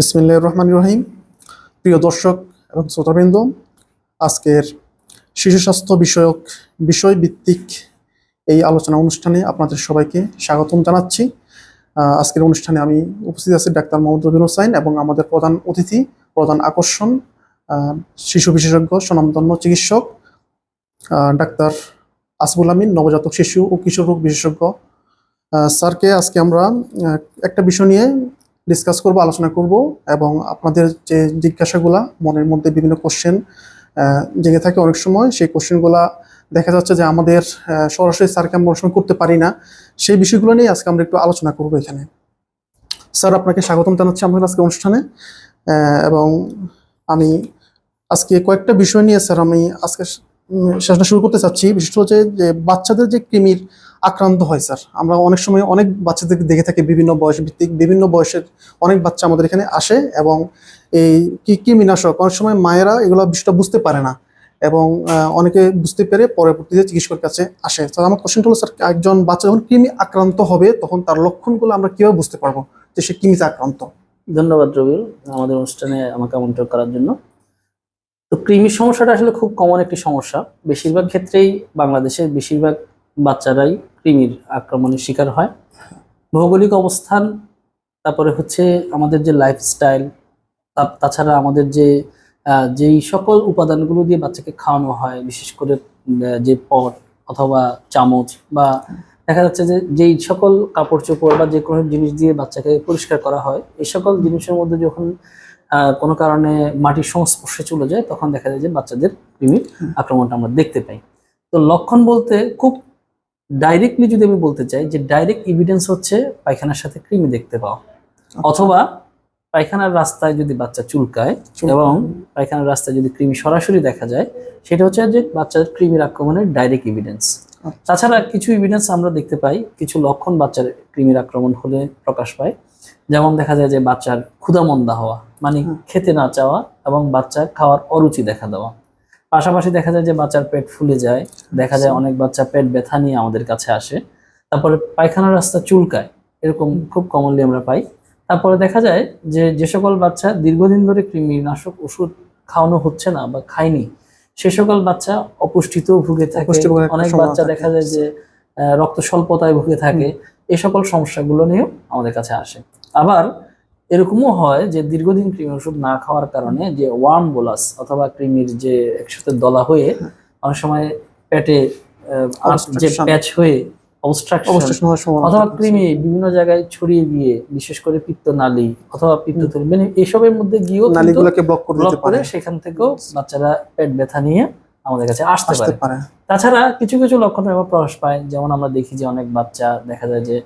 বিসমিল্লাহ রহমান রহিম। প্রিয় দর্শক এবং শ্রোতাবৃন্দ, আজকের শিশু স্বাস্থ্য বিষয়ক বিষয় ভিত্তিক এই আলোচনা অনুষ্ঠানে আপনাদের সবাইকে স্বাগতম জানাচ্ছি। আজকের অনুষ্ঠানে আমি উপস্থিত আছি ডাক্তার মোহাম্মদ রবিন হোসাইন এবং আমাদের প্রধান অতিথি, প্রধান আকর্ষণ শিশু বিশেষজ্ঞ, স্বনামধন্য চিকিৎসক ডাক্তার আসবুল আমিন, নবজাতক শিশু ও কিশোর রোগ বিশেষজ্ঞ। স্যারকে আজকে আমরা একটা বিষয় নিয়ে ডিসকাস করব, আলোচনা করব এবং আপনাদের যে জিজ্ঞাসাগুলা, মনের মধ্যে বিভিন্ন কোশ্চেন জেগে থাকে অনেক সময়, সেই কোশ্চেনগুলা দেখা যাচ্ছে যে আমাদের সরাসরি স্যারকে আমরা সময় করতে পারি না। সেই বিষয়গুলো নিয়ে আজকে আমরা একটু আলোচনা করব এখানে। স্যার, আপনাকে স্বাগতম জানাচ্ছি আমাদের আজকে অনুষ্ঠানে। এবং আমি আজকে কয়েকটা বিষয় নিয়ে, স্যার, আমি আজকে সেশনটা শুরু করতে চাচ্ছি। বিশেষ যে- যে বাচ্চাদের যে কৃমির আক্রান্ত হয়, স্যার। আমরা অনেক সময় অনেক বাচ্চাদেরকে দেখে থাকি বিভিন্ন বয়স ভিত্তিক বিভিন্ন বয়সের অনেক বাচ্চা আমাদের এখানে আসে এবং এই কি কৃমিনাশক অনেক সময় মায়েরা এগুলো বিষয়টা বুঝতে পারে না এবং অনেকে বুঝতে পেরে পরবর্তীতে চিকিৎসকের কাছে আসে। স্যার আমার কোশ্চেনটা হলো, স্যার, একজন বাচ্চা যখন কৃমি আক্রান্ত হবে, তখন তার লক্ষণগুলো আমরা কীভাবে বুঝতে পারব যে সে কৃমিতে আক্রান্ত? ধন্যবাদ, রবিউল, আমাদের অনুষ্ঠানে আমাকে আমন্ত্রণ করার জন্য। তো কৃমির সমস্যাটা আসলে খুব কমন একটি সমস্যা। বেশিরভাগ ক্ষেত্রেই বাংলাদেশের বেশিরভাগ বাচ্চারাই কৃমির আক্রমণের শিকার হয়। ভৌগোলিক অবস্থান তারপরে হচ্ছে আমাদের যে লাইফস্টাইল তাছাড়া আমাদের যে যেই সকল উপাদানগুলো দিয়ে বাচ্চাকে খাওয়ানো হয় বিশেষ করে যে পট অথবা চামচ বা দেখা যাচ্ছে যে যেই সকল কাপড় চোপড় বা যে কোনো জিনিস দিয়ে বাচ্চাকে পরিষ্কার করা হয় এই সকল জিনিসের মধ্যে যখন কোনো কারণে মাটির সংস্পর্শে চলে যায় তখন দেখা যায় যে বাচ্চাদের কৃমির আক্রমণটা আমরা দেখতে পাই। তো লক্ষণ বলতে খুব ডাইরেক্টলি যদি আমি বলতে চাই যে ডাইরেক্ট এভিডেন্স হচ্ছে পায়খানার সাথে কৃমি দেখতে পাওয়া। অথবা পায়খানার রাস্তায় যদি বাচ্চা চুলকায়। এবং পায়খানার রাস্তায় যদি কৃমি সরাসরি দেখা যায় সেটা হচ্ছে যে বাচ্চার কৃমির আক্রমণের ডাইরেক্ট এভিডেন্স আচ্ছা। তাছাড়া কিছু এভিডেন্স আমরা দেখতে পাই কিছু লক্ষণ বাচ্চার কৃমির আক্রমণ হলে প্রকাশ পায়। যেমন দেখা যায় যে বাচ্চার ক্ষুধামন্দা হওয়া মানে খেতে না চাওয়া এবং বাচ্চার খাওয়ার অরুচি দেখা দেওয়া। পাশাপাশি দেখা যায় যে বাচ্চার পেট ফুলে যায় দেখা যায় অনেক বাচ্চা পেট ব্যথা নিয়ে আমাদের কাছে আসে। তারপরে পায়খানার রাস্তা চুলকায় এরকম খুব কমনলি আমরা পাই। তারপরে দেখা যায় যে যে সকল বাচ্চা দীর্ঘদিন ধরে কৃমিনাশক ওষুধ খাওয়ানো হচ্ছে না বা খায়নি সে সকল বাচ্চা অপুষ্টিতেও ভুগে থাকে। অনেক বাচ্চা দেখা যায় যে রক্ত স্বল্পতায় ভুগে থাকে। এ সকল সমস্যাগুলো নিয়েও আমাদের কাছে আসে। আবার এরকমও হয় যে দীর্ঘদিন কৃমি ওষুধ না খাওয়ার কারণে যে ওয়ার্ম বোলাস অথবা কৃমির যে একসাথে দলা হয়ে অনেক সময় পেটে যে প্যাচ হয়ে অবস্ট্রাকশন অথবা কৃমি বিভিন্ন জায়গায় ছড়িয়ে গিয়ে বিশেষ করে পিত্তনালী অথবা পিত্তথলি মানে এসবের মধ্যে গিয়েও নালীগুলোকে ব্লক করে সেখান থেকেও বাচ্চারা পেট ব্যথা নিয়ে আমাদের কাছে আসতে পারে। তাছাড়া কিছু কিছু লক্ষণ এবার প্রকাশ পায়। যেমন আমরা দেখি যে অনেক বাচ্চা দেখা যায় যে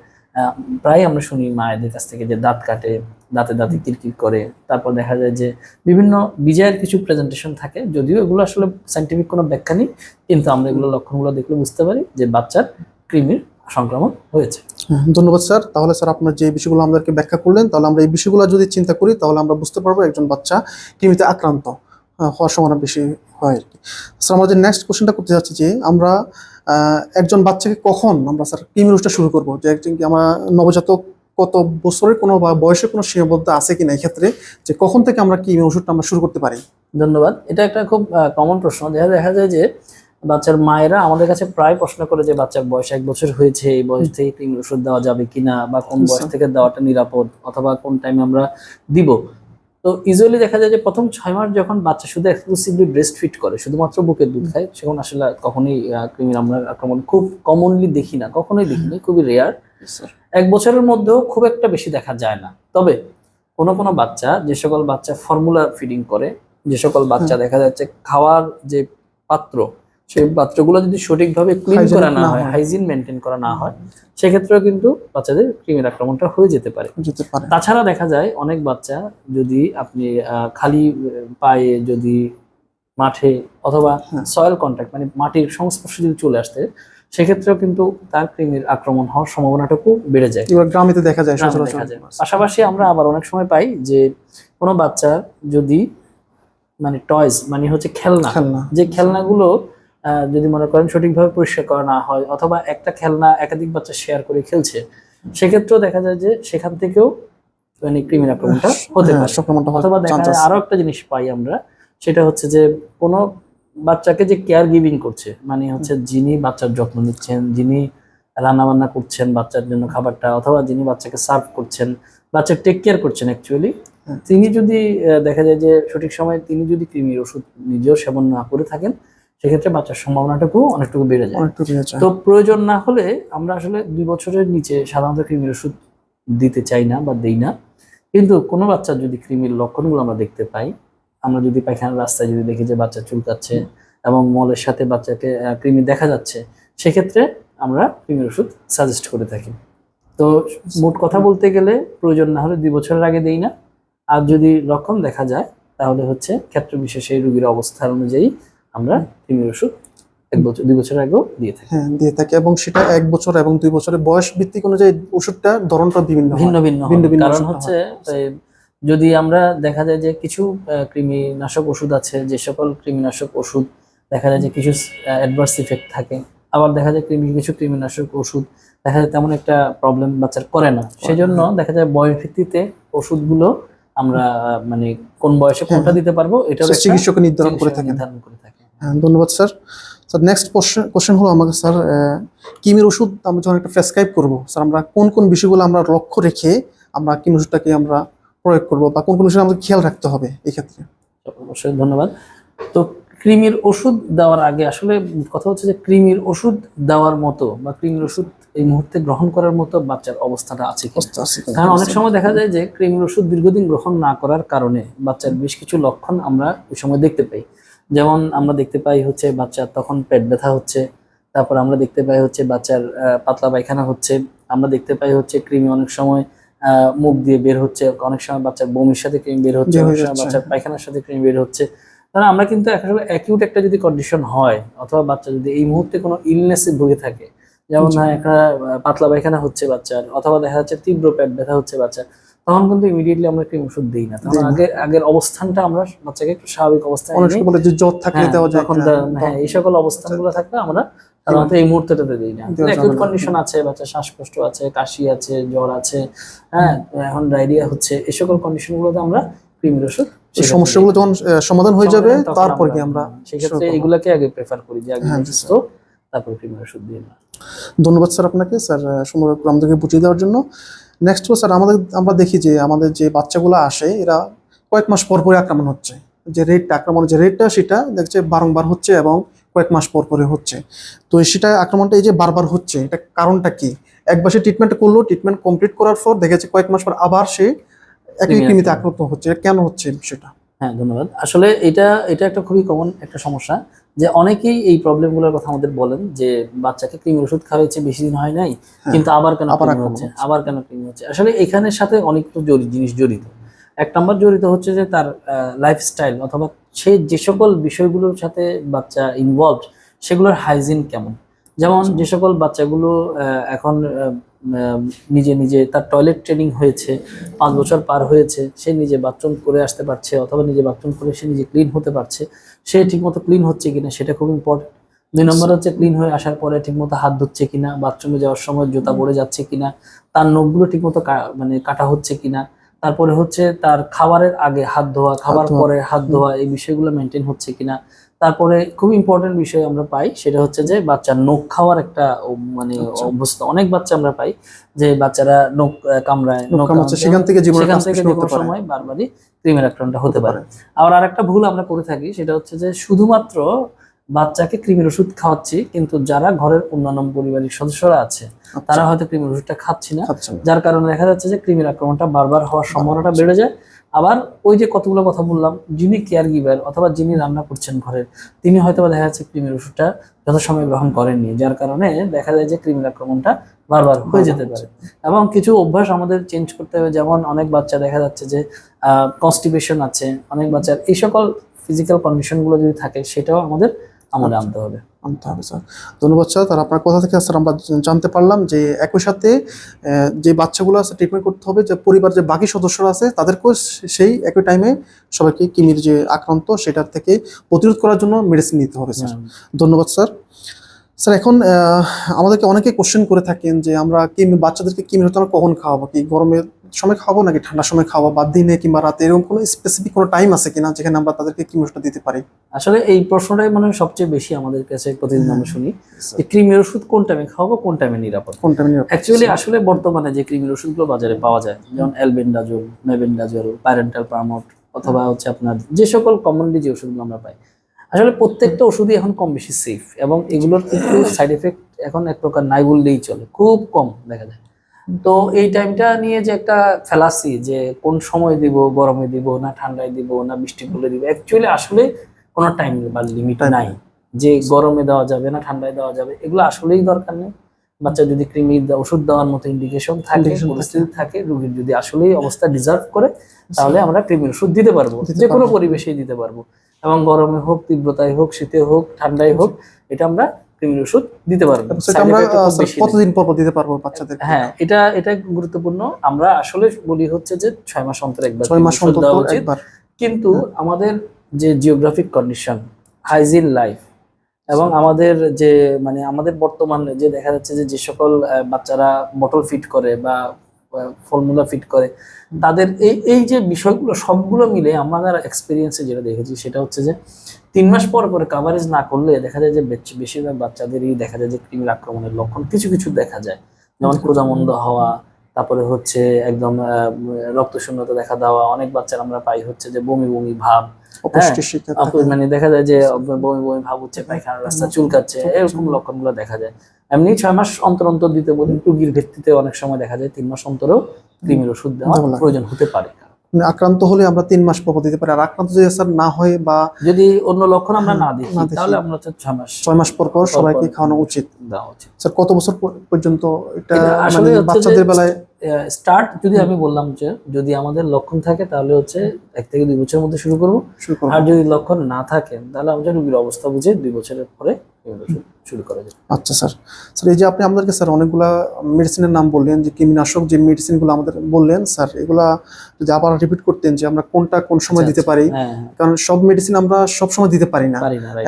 প্রায় আমরা শুনি মায়েদের কাছ থেকে যে দাঁত কাটে দাঁতে দাঁতে কিরকির করে। তারপর দেখা যায় যে বিভিন্ন বিজয়ের কিছু প্রেজেন্টেশন থাকে যদিও এগুলো আসলে সাইন্টিফিক কোনো ব্যাখ্যা নেই কিন্তু আমরা এগুলো লক্ষণগুলো দেখলে বুঝতে পারি যে বাচ্চার কৃমির সংক্রমণ হয়েছে। হ্যাঁ, ধন্যবাদ স্যার। তাহলে স্যার আপনার যে বিষয়গুলো আমাদেরকে ব্যাখ্যা করলেন তাহলে আমরা এই বিষয়গুলো যদি চিন্তা করি তাহলে আমরা বুঝতে পারব একজন বাচ্চা কৃমিতে আক্রান্ত হওয়ার সম্ভাবনা বেশি হয় আর কি। স্যার আমাদের নেক্সট কোশ্চেনটা করতে যাচ্ছি যে আমরা একজন বাচ্চাকে কখন আমরা স্যার কৃমির ওষুধটা শুরু করব? যে একজন কি আমরা নবজাতক কত বছরের কোনো বা বয়সের কোনো সীমাবদ্ধ আছে কিনা এই ক্ষেত্রে? যে কখন থেকে আমরা কৃমির ওষুধটা আমরা শুরু করতে পারি? ধন্যবাদ। এটা একটা খুব কমন প্রশ্ন। দেখা দেখা যায় যে বাচ্চার মায়েরা আমাদের কাছে প্রায় প্রশ্ন করে যে বাচ্চার বয়স এক বছর হয়েছে এই বয়স থেকে কৃমির ওষুধ দেওয়া যাবে কিনা বা কোন বয়স। থেকে দেওয়াটা নিরাপদ? অথবা কোন টাইমে আমরা দিব? তো ইউজুয়ালি দেখা যায় যে প্রথম ছয় মাস যখন বাচ্চা শুধু এক্সক্লুসিভলি ব্রেস্ট ফিট করে শুধুমাত্র বুকের দুধ খায় সেখন আসলে কখনোই কৃমির আমরা আক্রমণ খুব কমনলি দেখি না কখনোই দেখিনি খুবই রেয়ার এক বছরের মধ্যেও খুব একটা বেশি দেখা যায় না। তবে কোনো কোনো বাচ্চা যে সকল বাচ্চা ফর্মুলা ফিডিং করে যে সকল বাচ্চা দেখা যাচ্ছে খাওয়ার যে পাত্র সেই পাত্রগুলো যদি সঠিকভাবে ক্লিন করা না হয়। হাইজিন মেনটেন করা না হয় সেক্ষেত্রেও কিন্তু বাচ্চাদের ক্রিমের আক্রমণটা হয়ে যেতে পারে তাছাড়া দেখা যায় অনেক বাচ্চা যদি আপনি খালি পায়ে যদি মাঠে অথবা। সয়েল কন্ট্যাক্ট মানে মাটির সংস্পর্শে যদি চলে আসতে সেক্ষেত্রেও কিন্তু তার ক্রিমের আক্রমণ হওয়ার সম্ভাবনাটুকু বেড়ে যায় এবার গ্রামেতে দেখা যায় গ্রামে সচরাচর দেখা যায়। পাশাপাশি আমরা আবার অনেক সময় পাই যে কোনো বাচ্চা যদি মানে টয়স মানে হচ্ছে খেলনা খেলনা যে খেলনাগুলো যদি মনে করেন সঠিকভাবে পরিষ্কার করা না হয় অথবা একটা খেলনা একাধিক বাচ্চা শেয়ার করে খেলছে সেক্ষেত্রেও দেখা যায় যে সেখান থেকেও মানে কৃমির আক্রমণটা হতে হ্যাঁ, পারে। অথবা দেখা যায় আরও একটা জিনিস পাই আমরা সেটা হচ্ছে যে কোনো বাচ্চাকে যে কেয়ার গিভিং করছে মানে হচ্ছে যিনি বাচ্চার যত্ন নিচ্ছেন যিনি রান্না বান্না করছেন বাচ্চার জন্য খাবারটা অথবা যিনি বাচ্চাকে সার্ভ করছেন বাচ্চা টেক কেয়ার করছেন অ্যাকচুয়ালি তিনি যদি আহ, দেখা যায় যে সঠিক সময়ে তিনি যদি কৃমির ওষুধ নিজেও সেবন না করে থাকেন সেক্ষেত্রে বাচ্চার সম্ভাবনাটুকু অনেকটুকু বেড়ে যায়। তো প্রয়োজন না হলে আমরা আসলে দুই বছরের নিচে সাধারণত কৃমির ওষুধ দিতে চাই না বা দেই না। কিন্তু কোনো বাচ্চার যদি কৃমির লক্ষণগুলো আমরা দেখতে পাই আমরা যদি পায়খানার রাস্তায় যদি দেখি যে বাচ্চা চুলকাচ্ছে এবং মলের সাথে বাচ্চাকে কৃমি দেখা যাচ্ছে সেক্ষেত্রে আমরা কৃমির ওষুধ সাজেস্ট করে থাকি। তো মোট কথা বলতে গেলে প্রয়োজন না হলে দুই বছরের আগে দেই না। আর যদি লক্ষণ দেখা যায় তাহলে হচ্ছে ক্ষেত্র বিশেষে রুগীর অবস্থার অনুযায়ী আমরা কৃমির ওষুধ এক বছর দুই বছর আগেও দিয়ে থাকি। হ্যাঁ দিয়ে থাকে এবং সেটা এক বছর এবং দুই বছরের বয়স ভিত্তিক অনুযায়ী ওষুধটা ধরনটা বিভিন্ন ভিন্ন ভিন্ন ভিন্ন ভিন্ন কারণ হচ্ছে যদি আমরা দেখা যায় যে কিছু কৃমিনাশক ওষুধ আছে যে সকল কৃমিনাশক ওষুধ দেখা যায় যে কিছু অ্যাডভার্স ইফেক্ট থাকে। আবার দেখা যায় কৃমি কিছু কৃমিনাশক ওষুধ দেখা যায় তেমন একটা প্রবলেম বাচ্চার করে না। সেই জন্য দেখা যায় বয়স ভিত্তিতে ওষুধগুলো আমরা মানে কোন বয়সে কোনটা দিতে পারব এটা চিকিৎসক নির্ধারণ করে থাকে নির্ধারণ করে হ্যাঁ ধন্যবাদ স্যার। স্যার নেক্সট কোশ্চেন হলো আমাকে স্যার কিমির ওষুধ আমরা যখন একটা প্রেসক্রাইব করব স্যার আমরা কোন কোন বিষয়গুলো আমরা লক্ষ্য রেখে আমরা কিমির ওষুধটাকে আমরা প্রয়োগ করব বা কোন কোন বিষয় আমাদের খেয়াল রাখতে হবে এই ক্ষেত্রে? অবশ্যই ধন্যবাদ। তো কৃমির ওষুধ দেওয়ার আগে আসলে কথা হচ্ছে যে কৃমির ওষুধ দেওয়ার মতো বা কৃমির ওষুধ এই মুহূর্তে গ্রহণ করার মতো বাচ্চার অবস্থাটা আছে কারণ অনেক সময় দেখা যায় যে কৃমির ওষুধ দীর্ঘদিন গ্রহণ না করার কারণে বাচ্চার বেশ কিছু লক্ষণ আমরা ওই সময় দেখতে পাই। যেমন আমরা দেখতে পাই হচ্ছে বাচ্চার তখন পেট ব্যথা হচ্ছে তারপর আমরা দেখতে পাই হচ্ছে বাচ্চার পাতলা পায়খানা হচ্ছে আমরা দেখতে পাই হচ্ছে কৃমি অনেক সময় মুখ দিয়ে বের হচ্ছে অনেক সময় বাচ্চার বমির সাথে ক্রিম বের হচ্ছে অনেক সময় বাচ্চার পায়খানার সাথে ক্রিম বের হচ্ছে। কারণ আমরা কিন্তু আসলে অ্যাকিউট একটা যদি কন্ডিশন হয় অথবা বাচ্চা যদি এই মুহূর্তে কোনো ইলনেসে ভুগে থাকে যেমন একটা পাতলা পায়খানা হচ্ছে বাচ্চার অথবা দেখা যাচ্ছে তীব্র পেট ব্যথা হচ্ছে বাচ্চার তখন কিন্তু ইমিডিয়েটলি আমরা ক্রিম ওষুধ দিই না। তখন আগে আগের অবস্থানটা আমরা বাচ্চাকে একটু স্বাভাবিক অবস্থায় অনেক বলে যে জ্বর থাকলে হ্যাঁ, দেওয়া যায় যখন হ্যাঁ এই সকল অবস্থানগুলো থাকলে আমরা সাধারণত এই মুহূর্তটাতে দিই না। অ্যাকিউট কন্ডিশন আছে বাচ্চা শ্বাসকষ্ট আছে কাশি আছে জ্বর আছে হ্যাঁ এখন ডায়রিয়া হচ্ছে এই সকল কন্ডিশনগুলোতে আমরা ক্রিমির ওষুধ সেক্ষেত্রে সমস্যাগুলো যখন সমাধান হয়ে যাবে তারপর কি আমরা সেক্ষেত্রে এগুলাকে আগে প্রেফার করি যে আগে হ্যাঁ, সুস্থ তারপর ক্রিমির ওষুধ দিয়ে ধন্যবাদ স্যার আপনাকে। স্যার করে আমাদেরকে বুঝিয়ে দেওয়ার জন্য। নেক্সট স্যার আমাদের আমরা দেখি যে আমাদের যে বাচ্চাগুলো আসে এরা কয়েক মাস পর পরে আক্রমণ হচ্ছে। যে রেটটা আক্রমণের যে রেটটা সেটা দেখছে বারংবার হচ্ছে এবং কয়েক মাস পর পরে হচ্ছে। তো সেটা আক্রমণটা এই যে বারবার হচ্ছে এটা কারণটা কি? একবার সে ট্রিটমেন্ট করল ট্রিটমেন্ট কমপ্লিট করার পর দেখেছে কয়েক মাস পর আবার সে একই কৃমিতে আক্রান্ত হচ্ছে। কেন হচ্ছে বিষয়টা? হ্যাঁ ধন্যবাদ। আসলে এটা এটা একটা খুবই কমন একটা সমস্যা। যে অনেকেই এই প্রবলেমগুলোর কথা আমাদের বলেন যে বাচ্চাকে কৃমি ওষুধ খাওয়াচ্ছে বেশি দিন হয় নাই কিন্তু আবার কেন হচ্ছে। আবার কেন কৃমি হচ্ছে? আসলে এখানের সাথে অনেক তো জড়িত জিনিস জড়িত। এক নম্বর জড়িত হচ্ছে যে তার লাইফস্টাইল অথবা সে যে সকল বিষয়গুলোর সাথে বাচ্চা ইনভলভ সেগুলোর হাইজিন কেমন? যেমন যে সকল বাচ্চাগুলো এখন নিজে নিজে তার টয়লেট ট্রেনিং হয়েছে পাঁচ বছর পার হয়েছে সে নিজে বাথরুম করে আসতে পারছে অথবা নিজে বাথরুম করে সে নিজে ক্লিন হতে পারছে সে ঠিকমতো ক্লিন হচ্ছে কিনা সেটা খুব ইম্পর্টেন্ট দুই নম্বর হচ্ছে ক্লিন হয়ে আসার পরে ঠিকমতো হাত ধুচ্ছে কিনা বাথরুমে যাওয়ার সময় জুতা পরে যাচ্ছে কিনা তার নখগুলো ঠিকমতো মানে কাটা হচ্ছে কিনা তারপরে হচ্ছে তার খাবারের আগে হাত ধোয়া খাবার পরে হাত ধোয়া এই বিষয়গুলো মেনটেন হচ্ছে কিনা তারপরে খুব ইম্পর্টেন্ট বিষয় আমরা পাই সেটা হচ্ছে যে বাচ্চার নখ খাওয়ার একটা মানে আচ্ছা। অবস্থা অনেক বাচ্চা আমরা পাই যে বাচ্চারা নখ কামড়ায় নখ কামড়াচ্ছে, কামড়ায়, সেখান থেকে জীবনের সেখান থেকে যে। সময় বারবারই ক্রিমের আক্রমণটা হতে পারে। আবার আরেকটা ভুল আমরা করে থাকি সেটা হচ্ছে যে শুধুমাত্র বাচ্চাকে কৃমির ওষুধ খাওয়াচ্ছি কিন্তু যারা ঘরের অন্যান্য পরিবারের সদস্যরা আছে তারা হয়তো কৃমির ওষুধটা খাচ্ছি না। যার কারণে দেখা যাচ্ছে যে কৃমির আক্রমণটা বারবার হওয়ার সম্ভাবনাটা বেড়ে যায়। আবার ওই যে কতগুলো কথা বললাম যিনি কেয়ার গিভার অথবা যিনি রান্না করছেন ঘরের তিনি হয়তো বা দেখা যাচ্ছে কৃমির ওষুধটা যথাসময়ে গ্রহণ করেননি যার কারণে দেখা যায় যে কৃমির আক্রমণটা বারবার হয়ে যেতে পারে। এবং কিছু অভ্যাস আমাদের চেঞ্জ করতে হবে যেমন অনেক বাচ্চা দেখা যাচ্ছে যে কনস্টিপেশন আছে অনেক বাচ্চার এই সকল ফিজিক্যাল কন্ডিশনগুলো যদি থাকে সেটাও আমাদের আমলে আনতে হবে। আনতে হবে স্যার। ধন্যবাদ স্যার। তার আপনার কথা থেকে স্যার আমরা জানতে পারলাম যে একই সাথে যে বাচ্চাগুলো আছে ট্রিটমেন্ট করতে হবে যে পরিবার যে বাকি সদস্যরা আছে তাদেরকেও সেই একই টাইমে সবাইকে কিমির যে আক্রান্ত সেটার থেকে প্রতিরোধ করার জন্য মেডিসিন নিতে হবে স্যার। ধন্যবাদ স্যার। স্যার এখন আমাদেরকে অনেকে কোশ্চেন করে থাকেন যে আমরা কিমি বাচ্চাদেরকে কিমি হতে আমরা কখন খাওয়াবো? কি গরমের সময় খাওয়াবো নাকি ঠান্ডার সময় খাওয়াবো বা দিনে কিংবা রাতে এরকম কোনো স্পেসিফিক কোনো টাইম আছে কিনা যেখানে আমরা তাদেরকে কৃমি ওষুধটা দিতে পারি? আসলে এই প্রশ্নটাই মনে হয় সবচেয়ে বেশি আমাদের কাছে প্রতিদিন আমরা শুনি। যে কৃমির ওষুধ কোন টাইমে খাওয়াবো কোন টাইমে নিরাপদ? কোন টাইমে অ্যাকচুয়ালি আসলে বর্তমানে যে কৃমির ওষুধগুলো বাজারে পাওয়া যায় যেমন অ্যালবেন্ডাজোল মেবেন্ডাজোল প্যারেন্টাল পারামোট অথবা হচ্ছে আপনার যে সকল কমনলি যে ওষুধগুলো আমরা পাই। আসলে প্রত্যেকটা ওষুধই এখন কম বেশি সেফ এবং এগুলোর কিন্তু সাইড এফেক্ট এখন এক প্রকার নাই বললেই চলে খুব কম দেখা যায়। তো এই টাইমটা নিয়ে যে একটা ফেলাসি যে কোন সময় দিব গরমে দিব না ঠান্ডায় দিব না বৃষ্টি পড়লে দিব অ্যাকচুয়ালি আসলে কোনো টাইম বা লিমিট নাই। যে গরমে দেওয়া যাবে না ঠান্ডায় দেওয়া যাবে এগুলো আসলেই দরকার নেই। বাচ্চা যদি কৃমির দে- ওষুধ দেওয়ার মতো ইন্ডিকেশন থাকে পরিস্থিতি থাকে রোগীর যদি আসলেই অবস্থা ডিজার্ভ করে তাহলে আমরা কৃমির ওষুধ দিতে পারব যে কোনো পরিবেশেই দিতে পারব। এবং গরমে হোক তীব্রতায় হোক শীতে হোক ঠান্ডায় হোক এটা আমরা কৃমির ওষুধ দিতে পারবে। সেটা আমরা। কতদিন পর দিতে পারব বাচ্চাদের হ্যাঁ এটা এটা গুরুত্বপূর্ণ। আমরা আসলে বলি হচ্ছে যে ছয় মাস অন্তর একবার ছয় মাস অন্তর একবার। কিন্তু আমাদের যে জিওগ্রাফিক কন্ডিশন হাইজিন লাইফ এবং আমাদের যে মানে আমাদের বর্তমানে যে দেখা যাচ্ছে যে যে সকল বাচ্চারা বটল ফিট করে বা ফর্মুলা ফিট করে তাদের এই এই যে বিষয়গুলো সবগুলো মিলে আমাদের এক্সপিরিয়েন্সে যেটা দেখেছি সেটা হচ্ছে যে তিন মাস পর পরে কাভারেজ না করলে দেখা যায় যে বেশিরভাগ বাচ্চাদেরই দেখা যায় যে কৃমির আক্রমণের লক্ষণ কিছু কিছু দেখা যায়। যেমন ক্ষুধামন্দ হওয়া তারপরে হচ্ছে একদম আহ, রক্ত শূন্যতা দেখা দেওয়া অনেক বাচ্চার আমরা পাই হচ্ছে যে বমি বমি ভাব শিকার মানে দেখা যায় যে বমি বমি ভাব হচ্ছে পায়খানার রাস্তা চুলকাচ্ছে এরকম লক্ষণগুলো দেখা যায়। এমনি ছয় মাস অন্তর অন্তর দিতে বলি রুগীর ভিত্তিতে অনেক সময় দেখা যায় তিন মাস অন্তরেও কৃমির ওষুধ দেওয়া প্রয়োজন হতে পারে। মানে আক্রান্ত হলে আমরা তিন মাস পর দিতে পারি আর আক্রান্ত যদি স্যার না হয় বা যদি অন্য লক্ষণ আমরা না দেখি দেখি। তাহলে আমরা হচ্ছে ছয় মাস ছয় মাস পর পর সবাইকে খাওয়ানো উচিত। দেওয়া উচিত। স্যার কত বছর পর- পর্যন্ত এটা আসলে মানে বাচ্চাদের বেলায় স্টার্ট যদি আমি বললাম যে যদি আমাদের লক্ষণ থাকে তাহলে হচ্ছে এক থেকে দুই বছরের মধ্যে শুরু করব। শুরু করব। আর যদি লক্ষণ না থাকে তাহলে আমাদের রুগীর অবস্থা বুঝে দুই বছরের পরে শুরু করা যায়। আচ্ছা স্যার। স্যার এই যে আপনি আমাদেরকে স্যার অনেকগুলা মেডিসিনের নাম বললেন যে কৃমিনাশক যে মেডিসিনগুলো আমাদের বললেন স্যার এগুলা যদি আবার রিপিট করতেন যে আমরা কোনটা কোন সময় আচ্ছা, দিতে পারি হ্যাঁ হ্যাঁ, কারণ সব মেডিসিন আমরা সব সময় দিতে পারি না.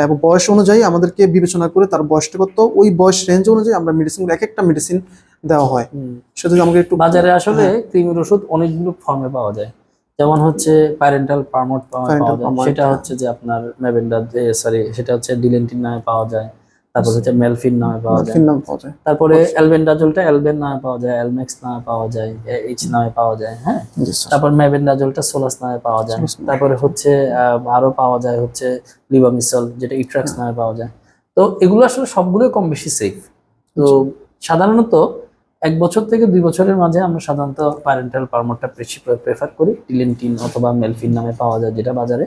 এবং বয়স অনুযায়ী আমাদেরকে বিবেচনা করে তার বয়সটা কত ওই বয়স রেঞ্জ অনুযায়ী আমরা মেডিসিনগুলো এক একটা মেডিসিন দেওয়া হয়। সেটা যদি আমাকে একটু বাজারে আসলে হ্যাঁ। কৃমির ওষুধ অনেকগুলো ফর্মে পাওয়া যায়। যেমন হচ্ছে প্যারেন্টাল পারমোট পাওয়া যায়। সেটা। হচ্ছে যে আপনার মেভেন্ডার সরি সেটা হচ্ছে ডিলেন্টিন নামে পাওয়া যায়। তারপর হচ্ছে মেলফিন নামে পাওয়া যায়। নাম পাওয়া যায়। তারপরে অ্যালবেন্ডাজলটা অ্যালবেন নামে পাওয়া যায় অ্যালমেক্স নামে পাওয়া যায় এইচ নামে পাওয়া যায় হ্যাঁ? তারপর মেভেন্ডাজলটা সোলাস নামে পাওয়া যায়। তারপরে হচ্ছে আরও পাওয়া যায় হচ্ছে লিবামিসল যেটা ইট্রাক্স নামে পাওয়া যায়। তো এগুলো আসলে সবগুলোই কম বেশি সেফ তো সাধারণত এক বছর থেকে দুই বছরের মাঝে আমরা সাধারণত প্যারেন্টাল পারমোটটা বেশি প্রেফার করি টিলেন্টিন অথবা মেলফিন নামে পাওয়া যায় যেটা বাজারে।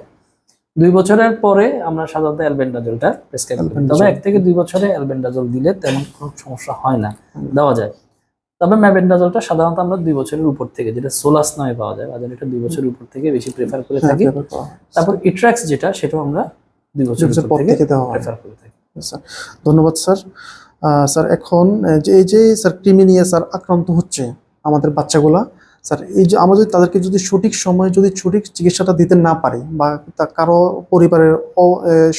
দুই বছরের পরে আমরা সাধারণত অ্যালবেন্ডাজলটা প্রেসক্রাইব করি। তবে এক থেকে দুই বছরে অ্যালবেন্ডাজল দিলে তেমন কোনো সমস্যা হয় না দেওয়া যায়। তবে ম্যাবেন্ডাজলটা সাধারণত আমরা দুই বছরের উপর থেকে যেটা সোলাস নামে পাওয়া যায় বাজারে এটা দুই বছরের উপর থেকে বেশি প্রেফার করে থাকি। হয়। তারপর ইট্রাক্স যেটা সেটাও আমরা দুই বছর পর থেকে প্রেফার করে থাকি। স্যার ধন্যবাদ স্যার স্যার এখন যে এই যে স্যার কৃমি নিয়ে স্যার আক্রান্ত হচ্ছে আমাদের বাচ্চাগুলা স্যার এই যে আমরা যদি তাদেরকে যদি সঠিক সময়ে যদি সঠিক চিকিৎসাটা দিতে না পারি বা তা কারও পরিবারের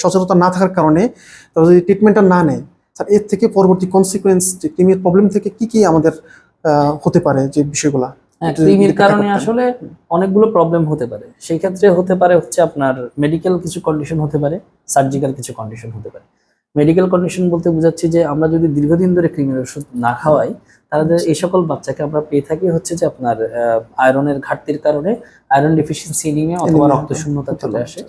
সচেতনতা না থাকার কারণে তারা যদি ট্রিটমেন্টটা না নেয় স্যার এর থেকে পরবর্তী কনসিকুয়েন্স যে কৃমির প্রবলেম থেকে কি কি আমাদের হতে পারে যে বিষয়গুলো? হ্যাঁ একটু কৃমির কারণে আসলে অনেকগুলো প্রবলেম হতে পারে। সেই ক্ষেত্রে হতে পারে হচ্ছে আপনার মেডিকেল কিছু কন্ডিশন হতে পারে সার্জিক্যাল কিছু কন্ডিশন হতে পারে। মেডিকেল কন্ডিশন বলতে বোঝাচ্ছি যে আমরা যদি দীর্ঘদিন ধরে কৃমির ওষুধ না খাওয়াই তাহলে এই সকল বাচ্চাকে আমরা পেয়ে থাকি হচ্ছে যে আপনার আয়রনের ঘাটতির কারণে আয়রন ডিফিসিয়েন্সি নিয়ে অথবা Anemia, রক্ত শূন্যতা চলে আসে।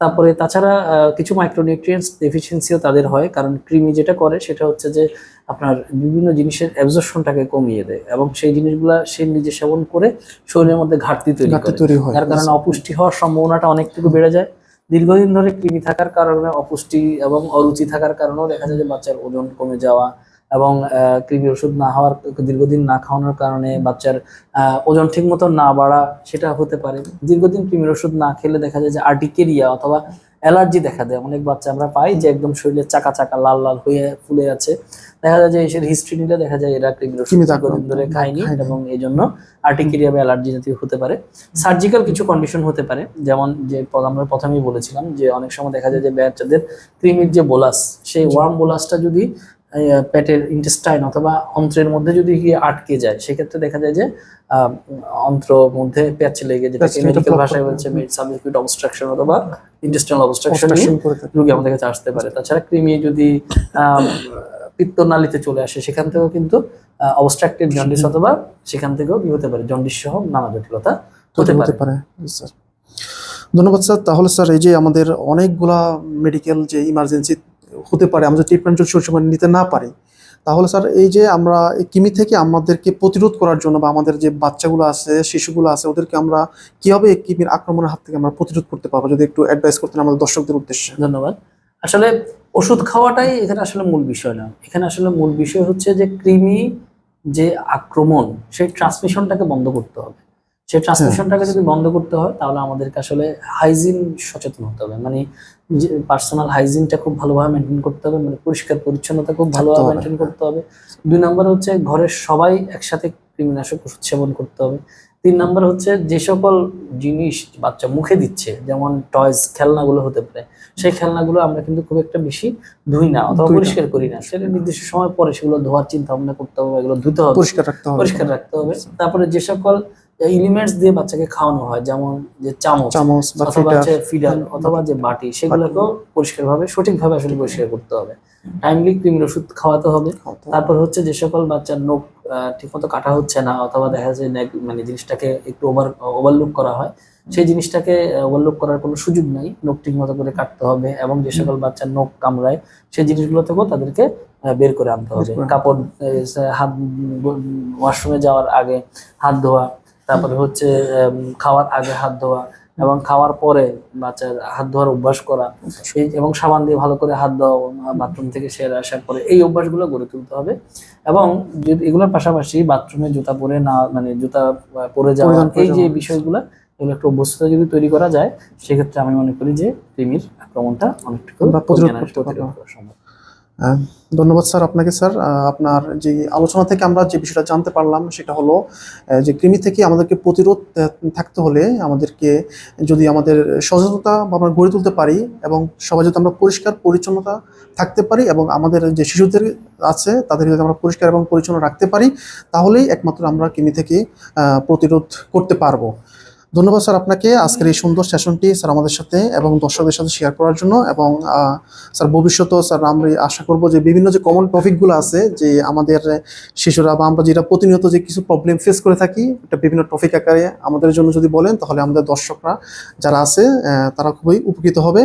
তারপরে তাছাড়া কিছু মাইক্রোনিউট্রিয়েন্টস ডেফিসিয়েন্সিও তাদের হয় কারণ কৃমি যেটা করে সেটা হচ্ছে যে আপনার বিভিন্ন জিনিসের অ্যাবজর্পশনটাকে কমিয়ে দেয় এবং সেই জিনিসগুলা সে নিজে সেবন করে শরীরের মধ্যে ঘাটতি তৈরি করে। তৈরি হয় যার কারণে অপুষ্টি হওয়ার সম্ভাবনাটা অনেকটুকু বেড়ে যায়। দীর্ঘদিন ধরে কৃমি থাকার কারণে অপুষ্টি এবং অরুচি থাকার কারণেও দেখা যায় যে বাচ্চার ওজন কমে যাওয়া এবং আহ, কৃমির ওষুধ না হওয়ার দীর্ঘদিন না খাওয়ানোর কারণে বাচ্চার ওজন ঠিক মতো না বাড়া সেটা হতে পারে। দীর্ঘদিন কৃমির ওষুধ না খেলে দেখা যায় যে আর্টিকেরিয়া অথবা অ্যালার্জি দেখা দেয়। অনেক বাচ্চা আমরা পাই যে একদম শরীরে চাকা চাকা লাল লাল হয়ে ফুলে আছে। দেখা যায় যে এসের হিস্ট্রি নিলে দেখা যায় এরা কৃমির ওষুধ ধরে খায়নি। এবং এই জন্য আর্টিকেরিয়া বা অ্যালার্জি জাতীয় হতে পারে। সার্জিক্যাল কিছু কন্ডিশন হতে পারে। যেমন যে আমরা প্রথমেই বলেছিলাম যে অনেক সময় দেখা যায় যে বাচ্চাদের কৃমির যে বোলাস সেই ওয়ার্ম বোলাসটা যদি পেটের ইন্টেস্টাইন অথবা অন্ত্রের মধ্যে যদি গিয়ে আটকে যায় সেক্ষেত্রে দেখা যায় যে অন্ত্র মধ্যে প্যাচ লেগে যেটাকে মেডিকেল ভাষায়। বলছে সাবলিকুইড অবস্ট্রাকশন অথবা ইন্টেস্টাইনাল অবস্ট্রাকশন। রোগী আমাদের কাছে আসতে পারে। তাছাড়া কৃমি যদি পিত্তনালীতে চলে আসে সেখান থেকেও কিন্তু অবস্ট্রাক্টেড জন্ডিস অথবা সেখান থেকেও কি হতে পারে? জন্ডিস সহ নানা জটিলতা হতে পারে। স্যার ধন্যবাদ স্যার তাহলে স্যার এই যে আমাদের অনেকগুলা মেডিকেল যে ইমার্জেন্সি হতে পারে, আমরা ট্রিটমেন্ট যদি সঠিক সময় নিতে না পারি, তাহলে স্যার এই যে আমরা এই কিমি থেকে আমাদেরকে প্রতিরোধ করার জন্য বা আমাদের যে বাচ্চাগুলো আছে, শিশুগুলো আছে, ওদেরকে আমরা কীভাবে এই কিমির আক্রমণের হাত থেকে আমরা প্রতিরোধ করতে পারব, যদি একটু অ্যাডভাইস করতেন আমাদের দর্শকদের উদ্দেশ্যে? ধন্যবাদ। আসলে ওষুধ খাওয়াটাই এখানে আসলে মূল বিষয় না। এখানে আসলে মূল বিষয় হচ্ছে যে, কৃমি যে আক্রমণ, সেই ট্রান্সমিশনটাকে বন্ধ করতে হবে। সেই ট্রান্সমিশনটাকে যদি বন্ধ করতে হয় তাহলে আমাদেরকে আসলে হাইজিন সচেতন হতে হবে। মানে পার্সোনাল হাইজিনটা খুব ভালোভাবে মেনটেন করতে হবে মানে পরিষ্কার পরিচ্ছন্নতা খুব ভালোভাবে মেনটেন করতে হবে। দুই নম্বর হচ্ছে ঘরের সবাই একসাথে কৃমিনাশক ওষুধ সেবন করতে হবে। তিন নম্বর হচ্ছে যে সকল জিনিস বাচ্চা মুখে দিচ্ছে যেমন টয়স খেলনাগুলো হতে পারে সেই খেলনাগুলো আমরা কিন্তু খুব একটা বেশি ধুই না অথবা পরিষ্কার করি না। সেটা নির্দিষ্ট সময় পরে সেগুলো ধোয়ার চিন্তা ভাবনা করতে হবে এগুলো ধুতে হবে পরিষ্কার রাখতে হবে। পরিষ্কার রাখতে হবে। তারপরে যে সকল এলিমেন্টস দিয়ে বাচ্চাকে খাওয়ানো হয় যেমন যে চামচ চামচ অথবা হচ্ছে ফিডার অথবা যে বাটি সেগুলোকেও পরিষ্কারভাবে সঠিকভাবে আসলে পরিষ্কার করতে হবে। টাইমলি কৃমির ওষুধ খাওয়াতে হবে। তারপর হচ্ছে যে সকল বাচ্চার নখ ঠিকমতো কাটা হচ্ছে না অথবা দেখা যায় মানে জিনিসটাকে একটু ওভার ওভারলুক করা হয়। সেই জিনিসটাকে ওভারলুক করার কোনো সুযোগ নাই। নখ ঠিক মতো করে কাটতে হবে এবং যে সকল বাচ্চার নখ কামড়ায় সেই জিনিসগুলো থেকেও তাদেরকে বের করে আনতে হবে। কাপড় হাত ওয়াশরুমে যাওয়ার আগে হাত ধোয়া তারপরে হচ্ছে খাওয়ার আগে হাত ধোয়া এবং খাওয়ার পরে বাচ্চার হাত ধোয়ার অভ্যাস করা এবং সাবান দিয়ে ভালো করে হাত ধোয়া বাথরুম থেকে সেরে আসার পরে এই অভ্যাসগুলো গড়ে তুলতে হবে এবং যদি এগুলোর পাশাপাশি বাথরুমে জুতা পরে না মানে জুতা পরে যাওয়া এই যে বিষয়গুলো এগুলো একটা অভ্যস্ততা যদি তৈরি করা যায় সেক্ষেত্রে আমি মনে করি যে কৃমির আক্রমণটা অনেকটুকু। প্রতিরোধ করা সম্ভব। আহ, ধন্যবাদ স্যার আপনাকে স্যার। আপনার যে আলোচনা থেকে আমরা যে বিষয়টা জানতে পারলাম সেটা হলো যে কৃমি থেকে আমাদেরকে প্রতিরোধ থাকতে হলে আমাদেরকে যদি আমাদের সচেতনতা আমরা গড়ে তুলতে পারি এবং সবাই যদি আমরা পরিষ্কার পরিচ্ছন্নতা থাকতে পারি এবং আমাদের যে শিশুদের আছে তাদের যদি আমরা পরিষ্কার এবং পরিচ্ছন্ন রাখতে পারি তাহলেই একমাত্র আমরা কৃমি থেকে প্রতিরোধ করতে পারব। ধন্যবাদ স্যার আপনাকে। আজকের এই সুন্দর সেশনটি স্যার আমাদের সাথে এবং দর্শকদের সাথে শেয়ার করার জন্য এবং স্যার ভবিষ্যতেও স্যার আমরা আশা করব যে বিভিন্ন যে কমন টপিকগুলো আছে, যে আমাদের শিশুরা বা আমরা যেটা প্রতিনিয়ত যে কিছু প্রবলেম ফেস করে থাকি, এটা বিভিন্ন টপিক আকারে আমাদের জন্য যদি বলেন, তাহলে আমাদের দর্শকরা যারা আছে তারা খুবই উপকৃত হবে।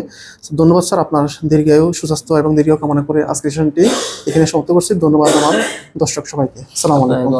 ধন্যবাদ স্যার আপনার দীর্ঘায়ু, সুস্বাস্থ্য এবং দীর্ঘ কামনা করে আজকের সেশনটি এখানে সমাপ্ত করছি। ধন্যবাদ আমার দর্শক সবাইকে। সালাম আলাইকুম।